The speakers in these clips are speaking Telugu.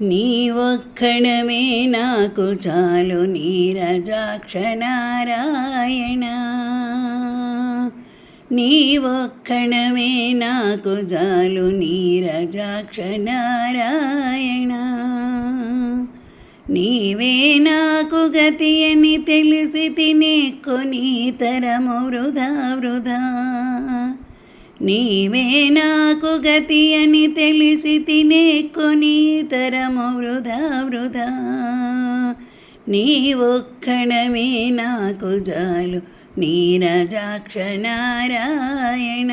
నీ ఒక్కడమే నాకు చాలు నీరజాక్ష నారాయణ నీ ఒక్కడమే నాకు చాలు నీరజాక్ష నారాయణ నీవే నాకు గతి అని తెలిసి తినే కొని తరము వృధా వృధా. నీవే నాకు గతి అని తెలిసి తినే కొని తరము వృధా వృధా. నీ ఒక్కడమే నాకు జాలు నీరజాక్ష నారాయణ.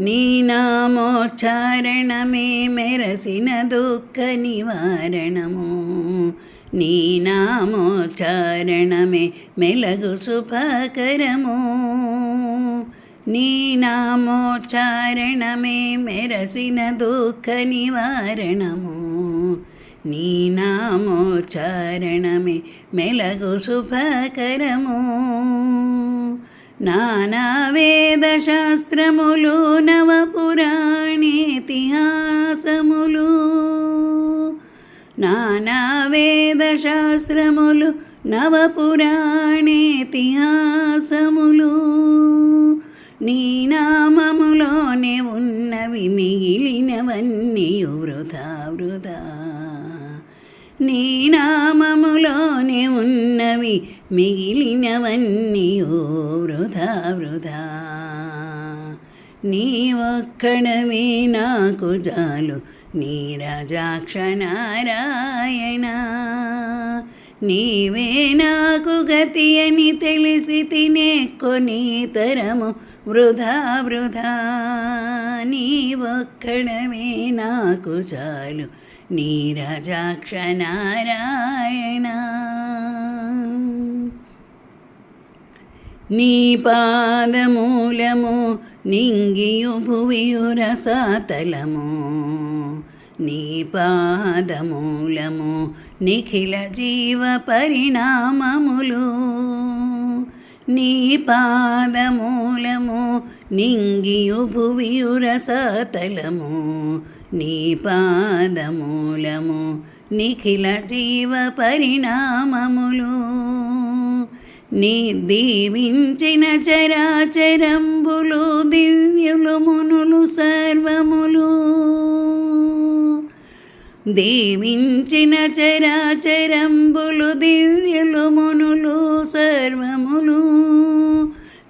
నీ నామోచ్చారణమే మెరసిన దుఃఖ నివారణము. నీ నామోచ్చారణమే మెలగు శుభకరము నీ నామోచ్చారణమే మెరసిన దుఃఖ నివారణము. నీ నామోచ్చారణమే మెలగు శుభకరము నానా వేదశాస్త్రములు నవపురాణేతిహాసములు నానా వేదశాస్త్రములు నవపురాణేతిహాసములు నీ నామములోనే ఉన్నవి మిగిలినవన్నీ వృధా వృధా నీ నామములోనే ఉన్నవి మిగిలినవన్నీ వృధా వృధా నీ ఒక్కడమే నాకు జాలు నీరజాక్ష నారాయణ నీవే నాకు గతి అని తెలిసి తినే కొని తరము వృధా వృధా. నీ ఒక్కడవే నాకు చాలు నీరజాక్ష నారాయణ నీ పాదమూలము నింగియు భువియురసాతలము నీ పాదమూలము నిఖిల జీవ పరిణామములు. నీ పాదమూలము నింగియు భువియురసతలము నీ పాదమూలము నిఖిల జీవ పరిణామములు. నీ దీవించిన చరాచరంబులు దివ్యులు మునులు సర్వములు. దీవించిన చరాచరంబులు దివ్యులు మునులు సర్వములు.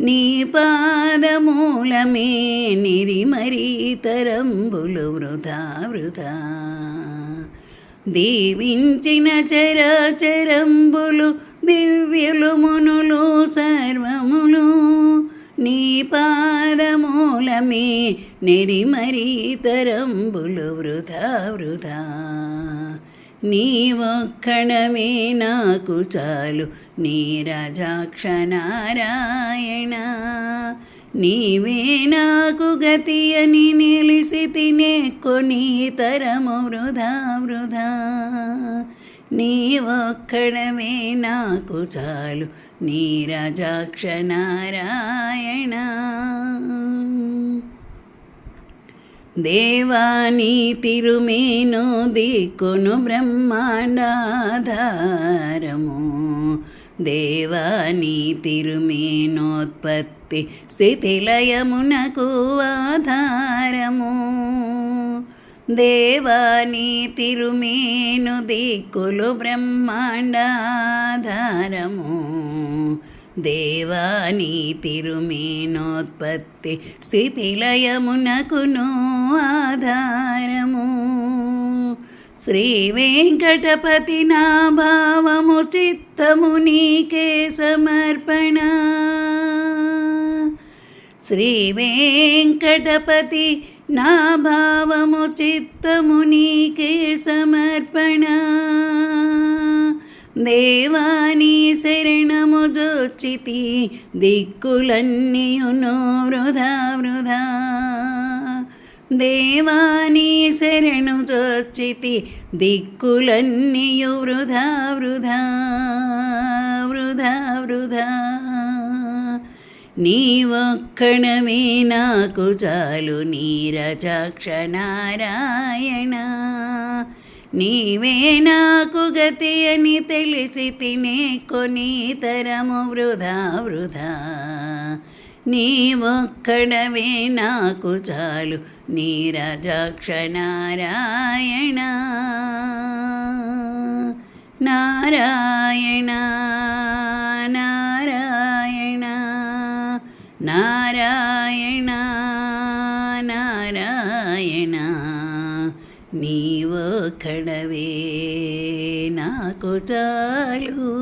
నీ పాదమూలమే నిరిమరీ తరంబులు వృధా వృధా దీవించిన చరాచరంబులు దివ్యులు మునులు సర్వములు. నీ పాదమూలమే నెరిమరీ తరంబులు వృధా వృధా. నీ ఒక్కణమే నాకు చాలు నీరజాక్ష నారాయణ నీవే నాకు గతి అని నిలిసి తినే కొని తరము వృధా వృధా. నీ ఒక్కడమే నాకు చాలు నీరజాక్ష నారాయణ దేవానీ తిరుమేను దిక్కును బ్రహ్మాండాధారము. దేవాని తిరుమేనోత్పత్తి స్థితిలయమునకు ఆధారము. దేవాని తిరుమేను దిక్కులు బ్రహ్మాండాధారము. దేవాని తిరుమేనోత్పత్తి స్థితిలయమునకును ఆధారము. శ్రీ వెంకటపతి నా భావము చిత్తము నీకే సమర్పణ. శ్రీ వెంకటపతి నా భావము చిత్తము నీకే సమర్పణ. దేవాని శరణము జోచితి దిక్కులన్నీయును వృధా వృధా. దేవాని శరణు జోచితి దిక్కులన్నీయు వృధా వృధా వృధా వృధా. నీవొక్కడమే నాకు చాలు నీరజాక్ష నారాయణ నీవే నాకు గతి అని తెలిసి తినే కొని తరము వృధా వృధా. నీవొక్కడవే నాకు చాలు నీరజాక్ష నారాయణ నారాయణ. నీవో నీవొక్కడవే నాకు చాలు.